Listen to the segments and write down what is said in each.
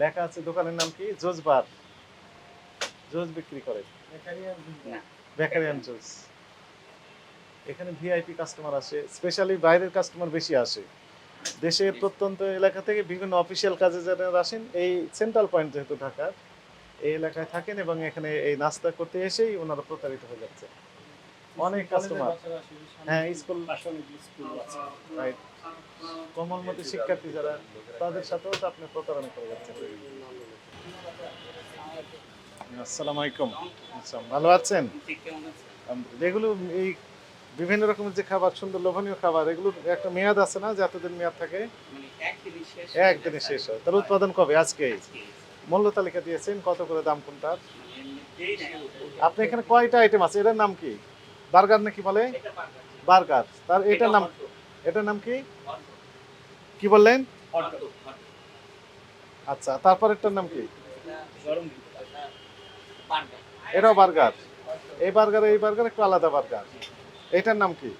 লেখা আছে দোকানের নাম কি? জোজ বার জোজ বিক্রি করে। না। বেকারি অ্যান্ড জোজ। এখানে ভিআইপি কাস্টমার আসে স্পেশালি বাইরের কাস্টমার বেশি আসে। দেশের প্রত্যন্ত এলাকা থেকে বিভিন্ন অফিসিয়াল কাজে যারা আসেন এই সেন্ট্রাল পয়েন্ট যেহেতু ঢাকার এই এলাকায় থাকেন এবং এখানে এই নাস্তা করতে এসেই ওনারা প্রতারিত হয়ে যাচ্ছে। অনেক কাস্টমার। হ্যাঁ স্কুল রাইট কমলমতি শিক্ষার্থী যারা, তাদের সাথেও তো আপনি প্রতারণা করে যাচ্ছেন। আসসালামু আলাইকুম। আচ্ছা ভালো আছেন। এগুলো এই বিভিন্ন রকমের যে খাবার, সুন্দর লোভনীয় খাবার, এগুলো একটা মেয়াদ আছে না যে এতদিন মেয়াদ থাকে? একদিনে শেষ হয়। তাহলে উৎপাদন কবে? আজকে? মূল্য তালিকা দিয়েছেন, কত করে দাম কোনটার আপনি এখানে কয়টা আইটেম আছে? এটার নাম কি? বার্গার নাকি বলে? বার্গার। তার এটার নাম এটার নাম কি? কি বললেন? আচ্ছা তারপরেরটার নাম কি? এটাও বার্গার। এই বার্গার এই বার্গার একটু আলাদা বার্গার। এটার নাম কি?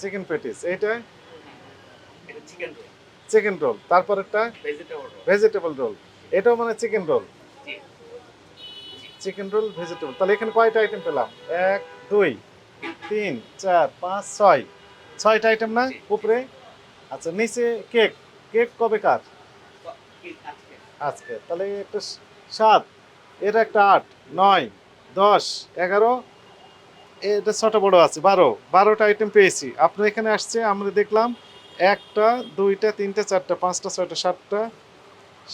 Chicken patties. এইটা? Chicken roll. রোল তারপরেরটা? Vegetable roll. এটাও মানে chicken roll. Chicken roll, vegetable. তাহলে এখানে কয়টা আইটেম পেলাম? এক, দুই, তিন, চার, পাঁচ, ছয়। ছয়টা আইটেম না। উপরে? আচ্ছা নিচে কেক। কেক কবে কার? আজকে। তাহলে একটা সাত। এটা একটা আট নয় দশ এগারো। এটা ছটা বড় আছে বারো। বারোটা আইটেম পেয়েছি। আপনার এখানে আসছে আমরা দেখলাম একটা দুইটা তিনটা চারটা পাঁচটা ছয়টা সাতটা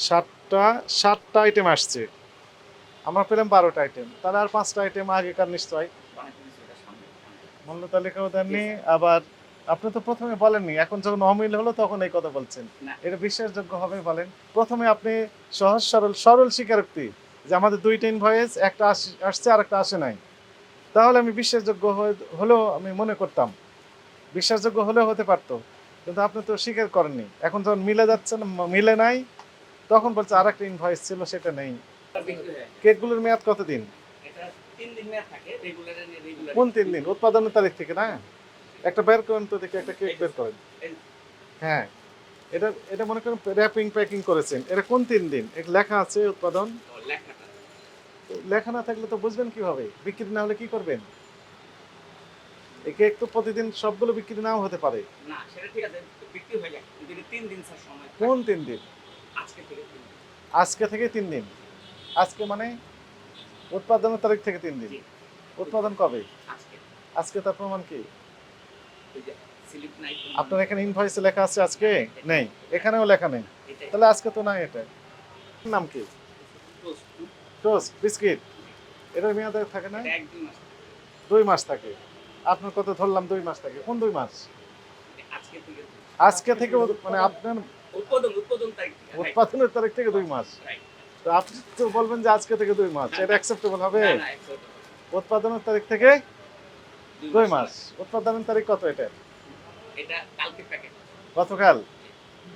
সাতটা সাতটা আইটেম আসছে। আমরা পেলাম বারোটা আইটেম তাহলে আর পাঁচটা আইটেম আগেকার নিশ্চয়। অনেক কিছু এটা মূল্য তালিকাও দেননি আবার আপনি তো প্রথমে বলেননি এখন যখন অমিল হলো তখন এই কথা বলছেন। এটা বিশ্বাসযোগ্য হবে বলেন। প্রথমে আপনি সহজ সরল সরল স্বীকারোক্তি যে আমাদের দুইটা ইনভয়েস একটা আসছে আর একটা আসে নাই। তাহলে আমি বিশ্বাসযোগ্য হলেও আমি মনে করতাম। বিশ্বাসযোগ্য হলেও হতে পারতো কিন্তু আপনি তো স্বীকার করেননি। এখন যখন মিলে যাচ্ছে না মিলে নাই তখন বলছে আর একটা ইনভয়েস ছিল সেটা নেই। কেকগুলোর মেয়াদ কতদিন? কোন তিন দিন? উৎপাদনের তারিখ থেকে না? একটা বের করেন তো দেখি একটা কেক বের করেন। হ্যাঁ এটা এটা মনে করেন র্যাপিং প্যাকিং করেছেন। এটা কোন তিন দিন? এটা লেখা আছে উৎপাদন? লেখা না। থাকলে তো বুঝবেন কীভাবে? বিক্রি না হলে কি করবেন? এই কেক তো প্রতিদিন সবগুলো বিক্রি নাও হতে পারে। না সেটা ঠিক আছে বিক্রি হয়ে যায়। তিন দিন স্যার সময় কোন তিন দিন? আজকে থেকে তিন দিন। আজকে থেকে তিন দিন। আজকে মানে উৎপাদনের তারিখ থেকে তিন দিন। উৎপাদন কবে? আজকে। আজকে তার প্রমাণ কি? আপনার এখানে ইনভয়েসে লেখা আছে আজকে? নেই। এখানেও লেখা নেই। তাহলে আজকে তো নাই এটা নাম কি? টোস্ট বিস্কিট এটার মেয়াদ থাকে না দুই মাস থাকে। আপনার কত ধরলাম দুই মাস থাকে। কোন দুই মাস? আজকে থেকে আজকে থেকে মানে আপনার উৎপাদন উৎপাদন তারিখ থেকে right, উৎপাদনের তারিখ থেকে দুই মাস। তো আপনি তো বলবেন যে আজকে থেকে দুই মাস। এটা অ্যাকসেপ্টেবল হবে? না, না, acceptable। উৎপাদনের তারিখ থেকে দুই মাস। উৎপাদনের তারিখ কত এটা? এটা কালকে প্যাকেট। গতকাল?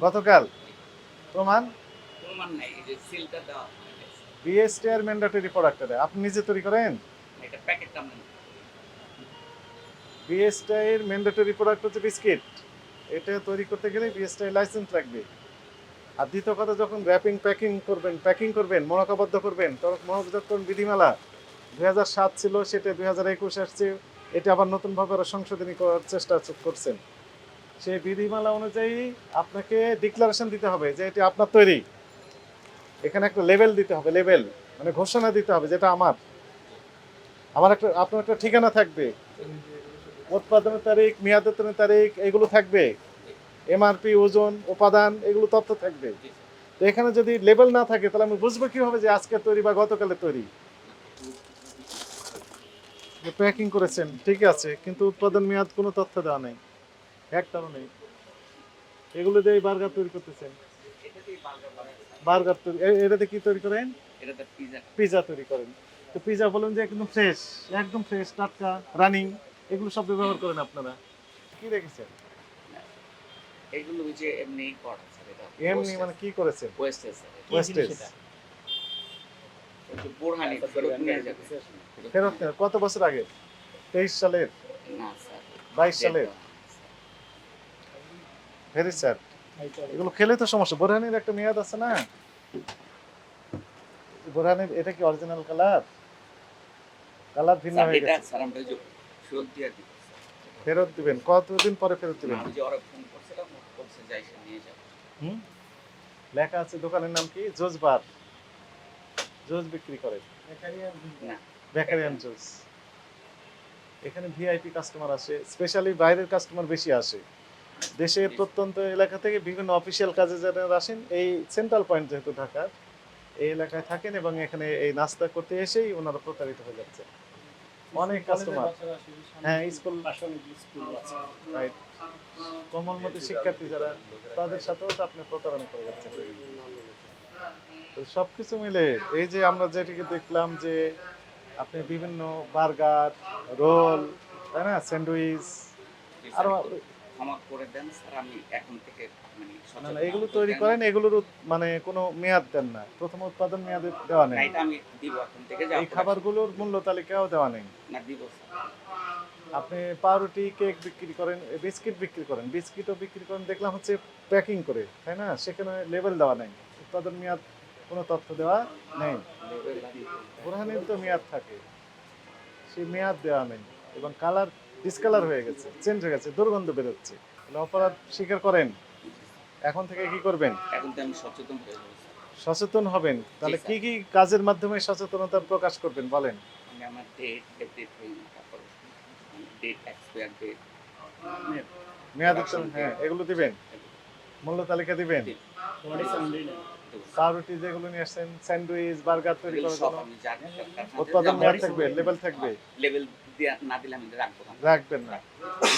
গতকাল? প্রমাণ? প্রমাণ নাই এই যে সিলটা দেওয়া বিএসটি আর ম্যান্ডেটরি প্রোডাক্ট এটা। আপনি নিজে তৈরি করেন? এটা প্যাকেট আমরা বিএসটি এর ম্যান্ডেটরি প্রোডাক্ট হচ্ছে বিস্কিট। এটা তৈরি করতে গেলে বিএসটি লাইসেন্স লাগবে। আর দ্বিতীয় কথা যখন র্যাপিং প্যাকিং করবেন প্যাকিং করবেন মনোকাবদ্ধ করবেন তখন মনোযোগকরণ বিধিমালা। দুই হাজার সাত ছিল সেটা দুই হাজার একুশ আসছে। এটা আবার নতুনভাবে আরও সংশোধনী করার চেষ্টা করছেন। সেই বিধিমালা অনুযায়ী আপনাকে ডিক্লারেশন দিতে হবে যে এটি আপনার তৈরি। এখানে একটা লেভেল দিতে হবে লেভেল মানে ঘোষণা দিতে হবে যেটা আমার। আমার একটা আপনার একটা ঠিকানা থাকবে। উৎপাদনের তারিখ, মেয়াদোত্তরের তারিখ, এগুলো থাকবে। এমআরপি ওজন, উপাদান, এগুলো তথ্য থাকবে। তো এখানে যদি লেভেল না থাকে, তাহলে আমি বুঝব কীভাবে যে আজকে তৈরি বা গতকালের তৈরি। প্যাকিং করেছেন ঠিক আছে কিন্তু উৎপাদন মেয়াদ কোনো তথ্য দেওয়া নেই। একটাও নেই। এগুলো দিয়ে বার্গার তৈরি করতেছেন। বার্গার তৈরি এটাতে কি তৈরি করেন? পিজা তৈরি করেন। তো পিজা বলেন যে একদম ফ্রেশ একদম ফ্রেশ টাটকা রানিং এগুলো সব ব্যবহার করেন আপনারা। কি রেখেছেন এগুলো যে এমনি করা এমনি মানে কি করেছেন? ওয়েস্টেজ ওয়েস্টেজ বোরহানি ফেরত নিয়ে যাবে। ফেরত কত বছর আগে? তেইশ সালের? না স্যার। বাইশ সালের? ভেরি স্যার এগুলো খেলে তো সমস্যা। বোরহানির একটা মেয়াদ আছে না? বোরহানির এটা কি অরিজিনাল কালার কালার ভিন্ন হয়ে গেছে। স্যার আমরা যে ফেরত দিয়ে দিই ফেরত দিবেন। কতদিন পরে ফেরত দিবেন? আমি যে ওরা ফোন করছিলাম বলছে যাই সে নিয়ে যাব। হুম? লেখা আছে দোকানের নাম কি? জোজবার। জোজ বিক্রি করে? না। বেকারিয়ান জুস। এখানে ভিআইপি কাস্টমার আসে স্পেশালি বাইরের কাস্টমার বেশি আসে। দেশের প্রত্যন্ত এলাকা থেকে বিভিন্ন অফিসিয়াল কাজে যারা আসেন এই সেন্ট্রাল পয়েন্ট যেহেতু ঢাকার এই এলাকায় থাকেন এবং এখানে এই নাস্তা করতে এসেই ওনারা প্রতারিত হয়ে যাচ্ছে অনেক কাস্টমার। হ্যাঁ স্কুল। রাইট কমলমতি শিক্ষার্থী যারা তাদের সাথেও তো আপনি প্রতারণা করে যাচ্ছেন। তো সবকিছু মিলে এই যে আমরা যেটিকে দেখলাম যে আপনি বিভিন্ন বার্গার রোল তাই না? স্যান্ডউইচ আরও ক্ষমা করে দেন স্যার আমি এখন থেকে মানে এগুলো তৈরি করেন এগুলোর মানে কোনো মেয়াদ দেন না। প্রথম উৎপাদন মেয়াদ দেওয়া নেই। এটা আমি দিব এখন থেকে এই খাবারগুলোর মূল্য তালিকাও দেওয়া নেই। না দিব আপনি পাউরুটি কেক বিক্রি করেন বিস্কিট বিক্রি করেন বিস্কিটও বিক্রি করেন দেখলাম হচ্ছে প্যাকিং করে তাই না? সেখানে লেবেল দেওয়া নেই। উৎপাদন মেয়াদ কোনো তথ্য দেওয়া নেই। বোরহানির তো মেয়াদ থাকে। সেই মেয়াদ দেওয়া নেই এবং কালার ডিসকালার হয়ে গেছে চেঞ্জ হয়ে গেছে দুর্গন্ধ বেরোচ্ছে। অপরাধ স্বীকার করেন। এখন থেকে কি করবেন? এখন আমি সচেতন হবেন। তাহলে কি কি কাজের মাধ্যমে সচেতনতা প্রকাশ করবেন বলেন? আমি আমার ডেট ডেট হই তারপর ডেট এক্সপায়ার ডেট মেয়াদ হ্যাঁ এগুলো দিবেন। মূল্য তালিকা দিবেন? পাউরুটি যেগুলো নিয়ে আসছেন স্যান্ডউইচ বার্গার তৈরি করার জন্য উৎপাদন মেয়াদ থাকবে লেবেল থাকবে? লেভেল না দিলে আমি রাখব না। রাখবেন না।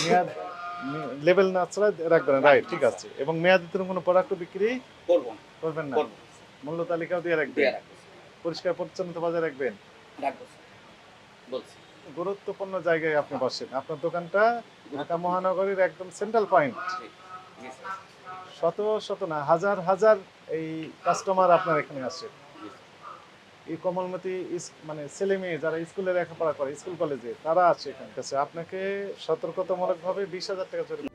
মেয়াদ লেবেল না ছাড়া রাখবেন রাইট ঠিক আছে। এবং মেয়াদিত কোনো প্রোডাক্ট বিক্রি করব করবেন না। মূল্য তালিকাও দিয়ে রাখবেন। পরিষ্কার পরিচ্ছন্নতা বজায় রাখবেন। রাখব বলছি। গুরুত্বপূর্ণ জায়গায় আপনি বসেন। আপনার দোকানটা ঢাকা মহানগরীর একদম সেন্ট্রাল পয়েন্ট শত শত না, হাজার হাজার এই কাস্টমার আপনার এখানে আসে এই কমলমতি মানে ছেলে মেয়ে যারা স্কুলে লেখাপড়া করে, স্কুল কলেজে, তারা আছে এখানে। কাছে আপনাকে সতর্কতামূলকভাবে বিশ হাজার টাকা জরিমানা।